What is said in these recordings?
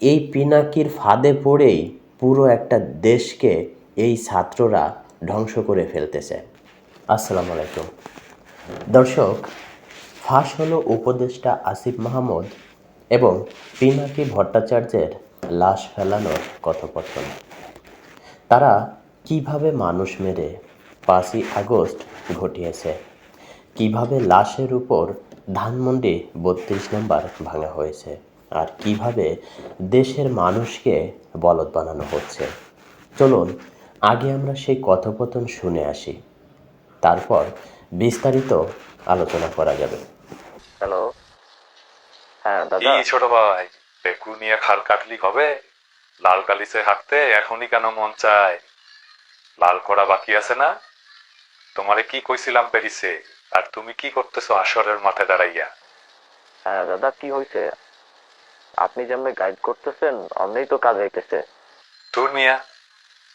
এই পিনাকির ফাঁদে পড়েই পুরো একটা দেশকে এই ছাত্ররা ধ্বংস করে ফেলতেছে। আসসালামু আলাইকুম। দর্শক, ফাঁস হলো উপদেষ্টা আসিফ মাহমুদ এবং পিনাকি ভট্টাচার্যের লাশ ফেলানোর কথোপকথন। তারা কীভাবে মানুষ মেরে পাঁচই আগস্ট ঘটিয়েছে? কীভাবে লাশের উপর ধানমন্ডি বত্রিশ নম্বর ভাঙা হয়েছে? আর কীভাবে দেশের মানুষকে বলদ বানানো হচ্ছে। চলুন আগে আমরা সেই কথোপকথন শুনে আসি। তারপর বিস্তারিত আলোচনা করা যাবে। হ্যালো হ্যাঁ দাদা। ছোট ভাই পেকু নিয়ে খাল কাটলি হবে? লাল কালিসে হাঁটতে এখনই কেন মন চায়? লাল করা বাকি আছে না? তোমারে কি কইছিলাম প্যারিসে আর তুমি কি করতেছো আসরের মাথায় দাঁড়াইয়া? হ্যাঁ দাদা কি হয়েছে আপনি যেমন গাইড করতেছেন অমনি তো কাজ হইতেছে তোর মিয়া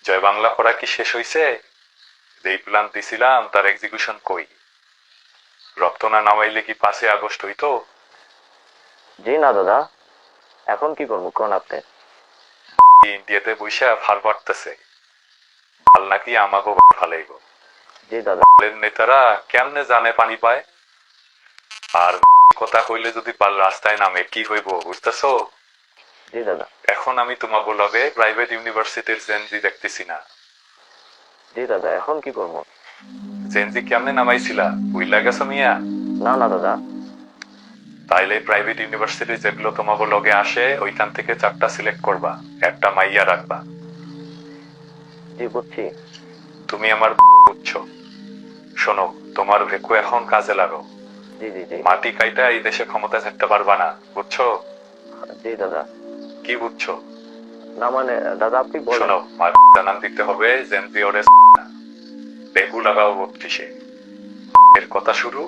জয় বাংলা পড়া কি শেষ হইছে? যেই প্ল্যান দিছিলাম তার এক্সিকিউশন কই? রক্ত না নামাইলে কি পাঁচই আগস্ট হইতো? জি না দাদা। এখন কি করব কোন আপনি? ইন্ডিয়াতে বৈশা ফাল পারতেছে ফাল নাকি আমাকেও ফালাইব জি দাদা। নেতারা কেমনে জানে পানি পায়? আর কথা কইলে যদি পাল রাস্তায় নামে কি হইব বুঝতেছো? জি দাদা। এখন আমি তোমাকে লগে প্রাইভেট ইউনিভার্সিটির জেনজি দেখতেছি না। জি দাদা এখন কি করব? জেনজি কেমনে নামাইছিলা? গেছো মিয়া? না না দাদা। তাইলে প্রাইভেট ইউনিভার্সিটি যেগুলো তোমাকে লগে আসে ওইখান থেকে চারটা সিলেক্ট করবা। একটা মাইয়া রাখবা। জি বুঝছি। তুমি আমার বুঝছ। শোনো তোমার ভেকু এখন কাজে লাগো। জি জি জি। মাটি কাইটা এই দেশে ক্ষমতা থাকতে পারবা না বুঝছ? জি দাদা। কি বুঝছ? না মানে দাদা আপনি বলেন। শোনো জানান দিতে হবে জেনজি ওরে বেকু লাগাও বত্রিশে। এর কথা শুরু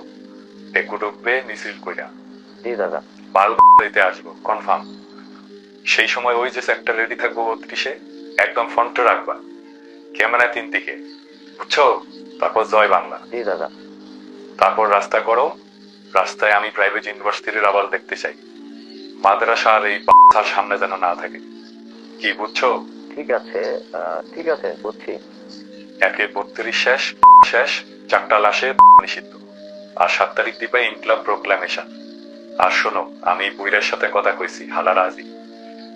বেকু ঢুকবে মিছিল কইরা। জি দাদা। বাল দিতে আসব কনফার্ম সেই সময় ওই যে একটা রেডি থাকব বত্রিশে একদম ফ্রন্টে রাখবা। ক্যামেরা তিন দিকে বুঝছ? তারপর জয় বাংলা। জি দাদা। তারপর রাস্তা করো রাস্তায় আমি প্রাইভেট ইউনিভার্সিটির আবার দেখতে চাই। মাদ্রাসা আর এই বাচ্চার সামনে যেন না থাকে। কি বুঝছ? ঠিক আছে ঠিক আছে বুঝছি। একে বত্রিশ শেষ শেষ চারটা লাশে নিষিদ্ধ। আর সাত তারিখ দিবে ইনক্লাব প্রোক্লামেশন আর শোনো আমি বুইরের সাথে কথা কইছি হালারা আজি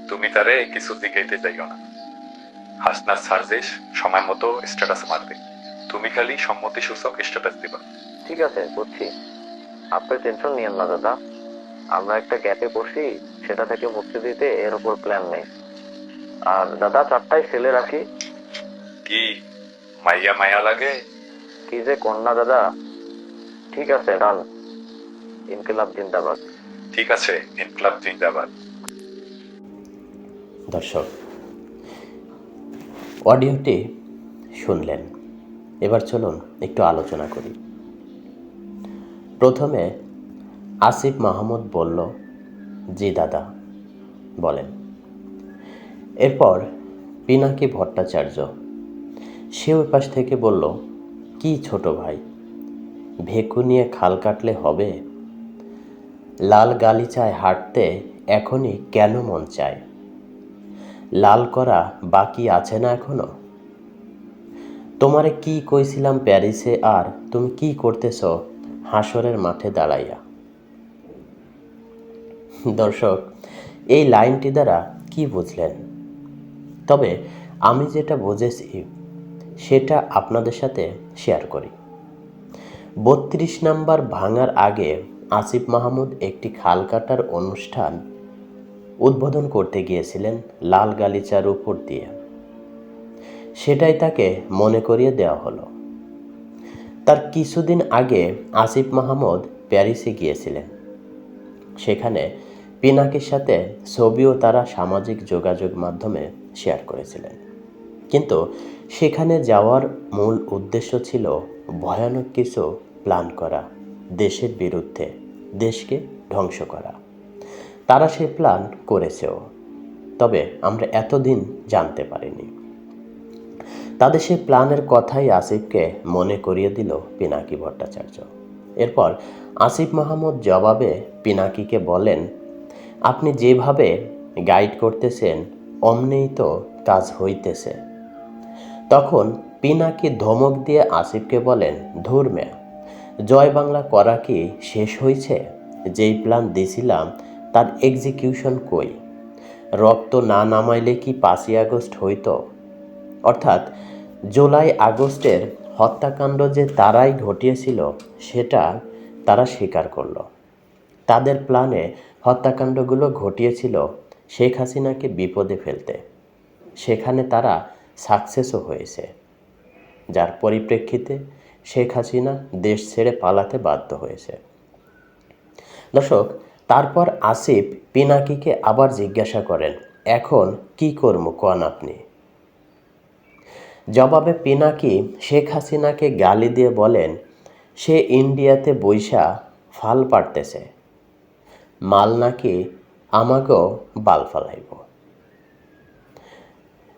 তুমি তারে কিছু দিকেইতে যাইও না। হাসনার সার্জেস সময় মতো স্ট্যাটাস মারবে। তুমি খালি সম্মতি সূচক স্ট্যাটাস দিবা। ঠিক আছে বুঝছি। আপনি টেনশন নিয়েন না দাদা। আমরা একটা গ্যাপে বসি সেটা থেকে মুক্তি দিতে এর উপর প্ল্যান নেই। আর দাদা চারটায় ফেলে রাখি। কি? মাইয়া মায়া লাগে? কি যে কন্যা দাদা। ঠিক আছে ডান। ইনকিলাব জিন্দাবাদ। ঠিক আছে ইনক্লাব জিন্দাবাদ। দর্শক অডিওটি শুনলেন। এবার চলুন একটু আলোচনা করি। প্রথমে আসিফ মাহমুদ বলল, জি দাদা। বলেন। এরপর পিনাকি ভট্টাচার্য সে ওই পাশ থেকে বলল, কি ছোট ভাই, ভেকু নিয়ে খাল কাটলে হবে? লাল গালিচায় হাঁটতে এখনই কেন মন চায়? লাল করা বাকি আছে না এখনও? তোমারে কি কইছিলাম প্যারিসে, আর তুমি কি করতেছ? হাসরের মাঠে দাঁড়াইয়া। দর্শক, এই লাইনটি দ্বারা কি বুঝলেন? তবে আমি যেটা বুঝেছি, সেটা আপনাদের সাথে শেয়ার করি। বত্রিশ নাম্বার ভাঙার আগে আসিফ মাহমুদ একটি খাল কাটার অনুষ্ঠান উদ্বোধন করতে গিয়েছিলেন লাল গালিচার উপর দিয়ে। সেটাই তাকে মনে করিয়ে দেওয়া হলো। তার কিছুদিন আগে আসিফ মাহমুদ প্যারিসে গিয়েছিলেন। সেখানে পিনাকির সাথে ছবিও তারা সামাজিক যোগাযোগ মাধ্যমে শেয়ার করেছিলেন। কিন্তু সেখানে যাওয়ার মূল উদ্দেশ্য ছিল ভয়ানক কিছু প্ল্যান করা, দেশের বিরুদ্ধে, দেশকে ধ্বংস করা। তারা সেই প্ল্যান করেছেও। তবে আমরা এতদিন জানতে পারিনি। তাদের সেই প্ল্যানের কথাই আসিফকে মনে করিয়ে দিল পিনাকি ভট্টাচার্য। এরপর আসিফ মাহমুদ জবাবে পিনাকিকে বলেন, আপনি যেভাবে গাইড করতেছেন, অমনেই তো কাজ হইতেছে। তখন পিনাকি ধমক দিয়ে আসিফকে বলেন, ধুর মেয়া, জয় বাংলা করা কি শেষ হয়েছে যেই প্ল্যান দিছিলাম, তার এক্সিকিউশন কই? রক্ত না নামাইলে কি পাঁচই আগস্ট হইতো? অর্থাৎ জুলাই আগস্টের হত্যাকাণ্ড যে তারাই ঘটিয়েছিল, সেটা তারা স্বীকার করল। তাদের প্ল্যানে হত্যাকাণ্ডগুলো ঘটিয়েছিল শেখ হাসিনাকে বিপদে ফেলতে। সেখানে তারা সাকসেসও হয়েছে। যার পরিপ্রেক্ষিতে শেখ হাসিনা দেশ ছেড়ে পালাতে বাধ্য হয়েছে। দর্শক, তারপর আসিফ পিনাকিকে আবার জিজ্ঞাসা করেন, এখন কি করব? কন আপনি? জবাবে পিনাকি শেখ হাসিনাকে গালি দিয়ে বলেন, সে ইন্ডিয়াতে বৈশা ফাল পারতেছে মাল নাকি আমাকেও বাল ফালাইব।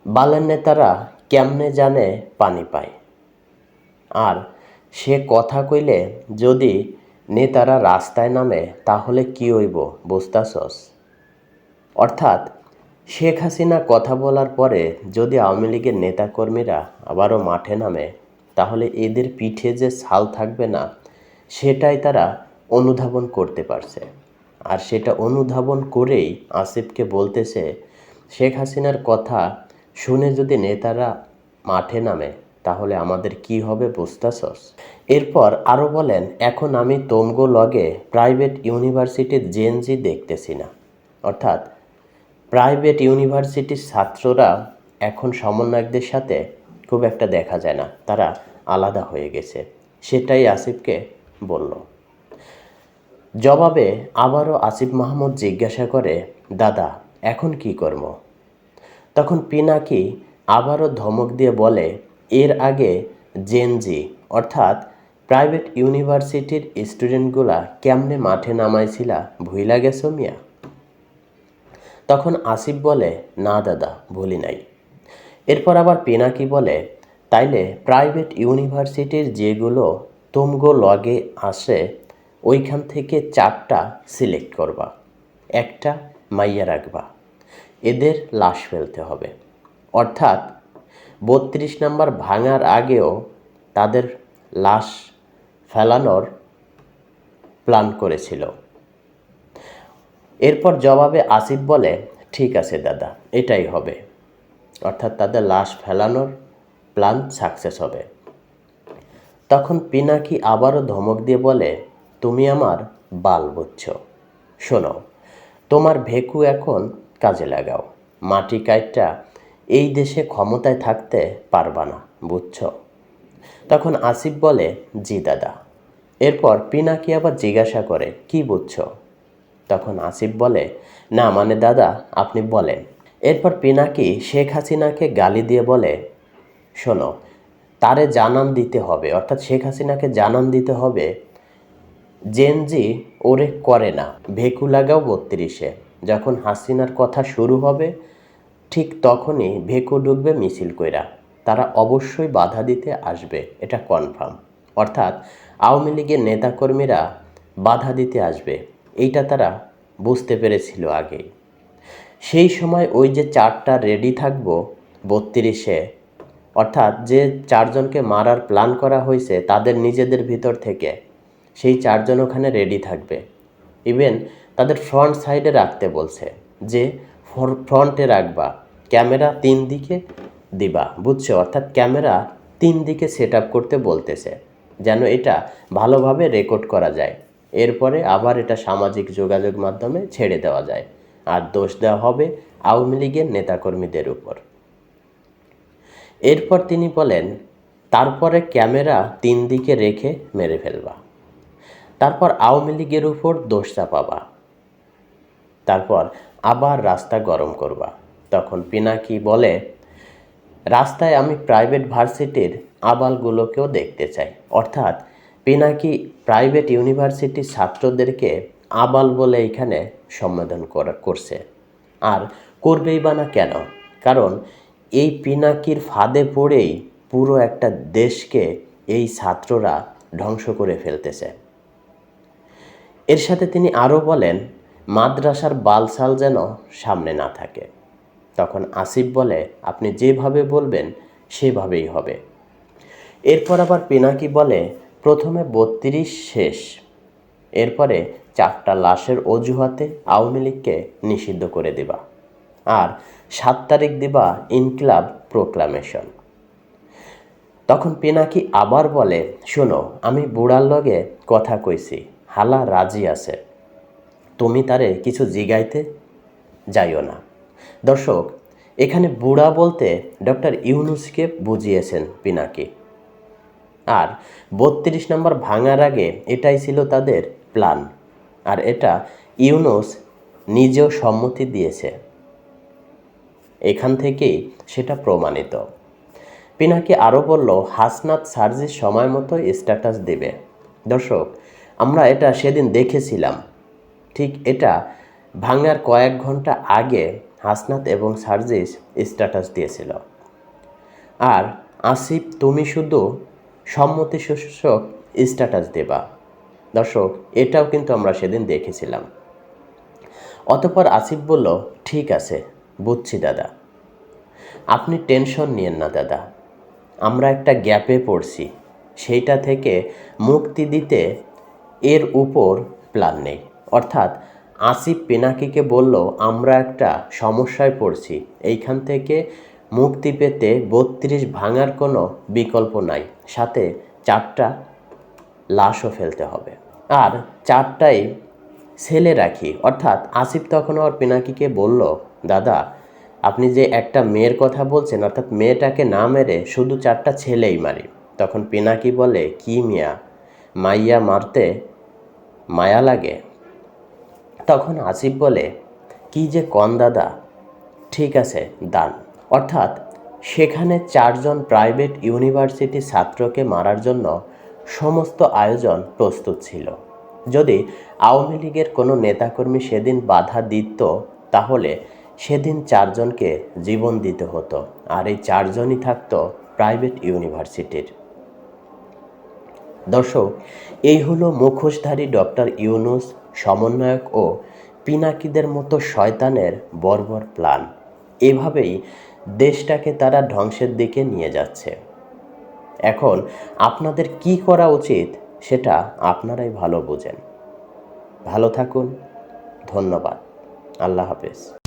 বালের নেতারা কেমনে জানে পানি পায়? আর সে কথা কইলে যদি নেতারা রাস্তায় নামে তাহলে কি হইব বুঝতাছস? অর্থাৎ শেখ হাসিনা কথা বলার পরে যদি আওয়ামী লীগের নেতাকর্মীরা আবারও মাঠে নামে, তাহলে এদের পিঠে যে ছাল থাকবে না, সেটাই তারা অনুধাবন করতে পারছে। আর সেটা অনুধাবন করেই আসিফকে বলতেছে, শেখ হাসিনার কথা শুনে যদি নেতারা মাঠে নামে, তাহলে আমাদের কি হবে বুঝতেছস? এরপর আরও বলেন, এখন আমি তোমগো লগে প্রাইভেট ইউনিভার্সিটির জেনজি দেখতেছি না। অর্থাৎ প্রাইভেট ইউনিভার্সিটির ছাত্ররা এখন সমন্বয়কদের সাথে খুব একটা দেখা যায় না। তারা আলাদা হয়ে গেছে। সেটাই আসিফকে বলল। জবাবে আবারও আসিফ মাহমুদ জিজ্ঞাসা করে, দাদা, এখন কি করব? তখন পিনাকি আবারও ধমক দিয়ে বলে, এর আগে জেনজি অর্থাৎ প্রাইভেট ইউনিভার্সিটির স্টুডেন্টগুলা কেমনে মাঠে নামাইছিলা ভুইলা গেছো মিয়া? তখন আসিফ বলে, না দাদা, ভুলি নাই। এরপর আবার পিনাকি বলে, তাইলে প্রাইভেট ইউনিভার্সিটির যেগুলো তুমগো লগে আসে, ওইখান থেকে চারটা সিলেক্ট করবা। একটা মাইয়া রাখবা। এদের লাশ ফেলতে হবে। অর্থাৎ বত্রিশ নাম্বার ভাঙার আগেও তাদের লাশ ফেলানোর প্ল্যান করেছিল। এরপর জবাবে আসিফ বলে, ঠিক আছে দাদা, এটাই হবে। অর্থাৎ তাদের লাশ ফেলানোর প্ল্যান সাকসেস হবে। তখন পিনাকি আবারও ধমক দিয়ে বলে, তুমি আমার বাল বুঝছ। শোনো, তোমার ভেকু এখন কাজে লাগাও। মাটি কাইটটা এই দেশে ক্ষমতায় থাকতে পারবা না, বুঝছ? তখন আসিফ বলে, জি দাদা। এরপর পিনাকি আবার জিজ্ঞাসা করে, কি বুঝছ? তখন আসিফ বলে, না মানে দাদা, আপনি বলেন। এরপর পিনাকি শেখ হাসিনাকে গালি দিয়ে বলে, শোনো, তারে জানান দিতে হবে, অর্থাৎ শেখ হাসিনাকে জানান দিতে হবে জেনজি ওরে করে না, ভেকু লাগাও বত্রিশে। যখন হাসিনার কথা শুরু হবে, ঠিক তখনই ভেকু ঢুকবে মিছিল কইরা। তারা অবশ্যই বাধা দিতে আসবে, এটা কনফার্ম। অর্থাৎ আওয়ামী লীগের নেতাকর্মীরা বাধা দিতে আসবে। এইটা তারা বুঝতে পেরেছিল আগেই সেই সময় ওই যে চারটা রেডি থাকব, বত্রিশে, অর্থাৎ যে চারজনকে মারার প্ল্যান করা হয়েছে তাদের নিজেদের ভিতর থেকে, সেই চারজন ওখানে রেডি থাকবে। ইভেন তাদের ফ্রন্ট সাইডে রাখতে বলছে যে ফ্রন্টে রাখবা ক্যামেরা তিন দিকে দিবা, বুঝছ? অর্থাৎ ক্যামেরা তিন দিকে সেট করতে বলতেছে, যেন এটা ভালোভাবে রেকর্ড করা যায়। এরপরে আবার এটা সামাজিক যোগাযোগ মাধ্যমে ছেড়ে দেওয়া যায়। আর দোষ দেওয়া হবে আওয়ামী লীগের নেতাকর্মীদের উপর। এরপর তিনি বলেন, তারপরে ক্যামেরা তিন দিকে রেখে মেরে ফেলবা। তারপর আওয়ামী লীগের উপর দোষ চাপাবা। তারপর আবার রাস্তা গরম করবা। তখন পিনাকি বলে, রাস্তায় আমি প্রাইভেট ভার্সিটির আবালগুলোকেও দেখতে চাই। অর্থাৎ পিনাকি প্রাইভেট ইউনিভার্সিটির ছাত্রদেরকে আবাল বলে এখানে সম্বোধন করা, করছে? আর করবেই বা না কেন? কারণ এই পিনাকির ফাঁদে পড়েই পুরো একটা দেশকে এই ছাত্ররা ধ্বংস করে ফেলতেছে। এর সাথে তিনি আরও বলেন, মাদ্রাসার বালসাল যেন সামনে না থাকে। তখন আসিফ বলে, আপনি যেভাবে বলবেন, সেভাবেই হবে। এরপর আবার পিনাকি বলে প্রথমে বত্রিশ শেষ। এরপরে চারটা লাশের অজুহাতে আওয়ামী লীগকে নিষিদ্ধ করে দিবা। আর সাত তারিখ দিবা ইনকিলাব প্রোক্লামেশন। তখন পিনাকি আবার বলে, শোনো, আমি বুড়ার লগে কথা কইছি, হালা রাজি আছে। তুমি তারে কিছু জিগাইতে যাইও না। দর্শক, এখানে বুড়া বলতে ডক্টর ইউনুসকে বুঝিয়েছেন পিনাকি। আর বত্রিশ নম্বর ভাঙার আগে এটাই ছিল তাদের প্ল্যান। আর এটা ইউনুস নিজেও সম্মতি দিয়েছে। এখান থেকেই সেটা প্রমাণিত। পিনাকি আরও বলল, হাসনাত সার্জিস সময় মতো স্ট্যাটাস দেবে। দর্শক, আমরা এটা সেদিন দেখেছিলাম। ঠিক এটা ভাঙার কয়েক ঘণ্টা আগে হাসনাত এবং সার্জিস স্ট্যাটাস দিয়েছিল। আর আসিফ, তুমি শুধু সম্মতি সূচক স্ট্যাটাস দেবা। দর্শক, এটাও কিন্তু আমরা সেদিন দেখেছিলাম। অতপর আসিফ বলল, ঠিক আছে, বুঝছি দাদা। আপনি টেনশন নিয়েন না দাদা। আমরা একটা গ্যাপে পড়ছি। সেইটা থেকে মুক্তি দিতে এর উপর প্ল্যান নেই। অর্থাৎ আসিফ পিনাকিকে বলল, আমরা একটা সমস্যায় পড়ছি। এইখান থেকে মুক্তি পেতে বত্রিশ ভাঙার কোনো বিকল্প নাই। সাথে চারটা লাশও ফেলতে হবে। আর চারটাই ছেলে রাখি। অর্থাৎ আসিফ তখন আর পিনাকিকে বলল, দাদা, আপনি যে একটা মেয়ের কথা বলছেন, অর্থাৎ মেয়েটাকে না মেরে শুধু চারটা ছেলেই মারি। তখন পিনাকি বলে, কি মিয়া, মাইয়া মারতে মায়া লাগে? তখন আসিফ বলে, কি যে কন দাদা, ঠিক আছে, দান। অর্থাৎ সেখানে চারজন প্রাইভেট ইউনিভার্সিটি ছাত্রকে মারার জন্য সমস্ত আয়োজন প্রস্তুত ছিল। যদি আওয়ামী লীগের কোনো নেতাকর্মী সেদিন বাধা দিত, তাহলে সেদিন চারজনকে জীবন দিতে হতো, আর এই চারজনই থাকতো প্রাইভেট ইউনিভার্সিটির। দর্শক, এই হলো মুখোশধারী ডক্টর ইউনুস, সমন্বয়ক ও পিনাকিদের মতো শয়তানের বর্বর প্ল্যান। এভাবেই দেশটাকে তারা ধ্বংসের দিকে নিয়ে যাচ্ছে। এখন আপনাদের কি করা উচিত সেটা আপনারাই ভালো বোঝেন। ভালো থাকুন, ধন্যবাদ। আল্লাহ হাফেজ।